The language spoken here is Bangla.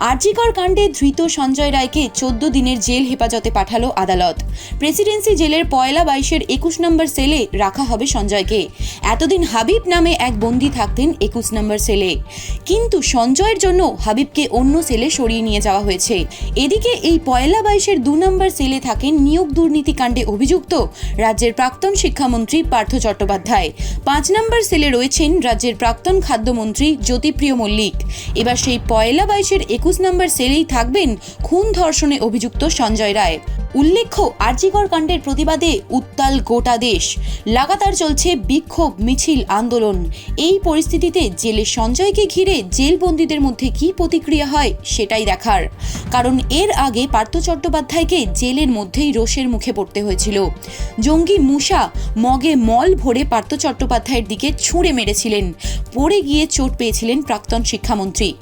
আরজিকর কাণ্ডে ধৃত সঞ্জয় রায়কে চোদ্দ দিনের জেল হেফাজতে পাঠালো আদালত। প্রেসিডেন্সি জেলের পয়লা বাইশের একুশ নম্বর সেলে রাখা হবে সঞ্জয়কে। এতদিন হাবিব নামে এক বন্দি থাকতেন একুশ নম্বর সেলে। কিন্তু সঞ্জয়ের জন্য হাবিবকে অন্য সেলে সরিয়ে নিয়ে যাওয়া হয়েছে। এদিকে এই পয়লা বাইশের দু নম্বর সেলে থাকেন নিয়োগ দুর্নীতি কাণ্ডে অভিযুক্ত রাজ্যের প্রাক্তন শিক্ষামন্ত্রী পার্থ চট্টোপাধ্যায়। পাঁচ নম্বর সেলে রয়েছেন রাজ্যের প্রাক্তন খাদ্যমন্ত্রী জ্যোতিপ্রিয় মল্লিক। এবার সেই পয়লা বাইশের একুশ নম্বর সেলেই থাকবেন খুন ধর্ষণে অভিযুক্ত সঞ্জয় রায়। উল্লেখ্য, আরজিকর কাণ্ডের প্রতিবাদে উত্তাল গোটা দেশ। লাগাতার চলছে বিক্ষোভ, মিছিল, আন্দোলন। এই পরিস্থিতিতে জেলে সঞ্জয়কে ঘিরে জেলবন্দীদের মধ্যে কী প্রতিক্রিয়া হয় সেটাই দেখার। কারণ এর আগে পার্থ চট্টোপাধ্যায়কে জেলের মধ্যেই রোষের মুখে পড়তে হয়েছিল। জঙ্গি মুসা মগে মল ভরে পার্থ চট্টোপাধ্যায়ের দিকে ছুঁড়ে মেরেছিলেন। পড়ে গিয়ে চোট পেয়েছিলেন প্রাক্তন শিক্ষামন্ত্রী।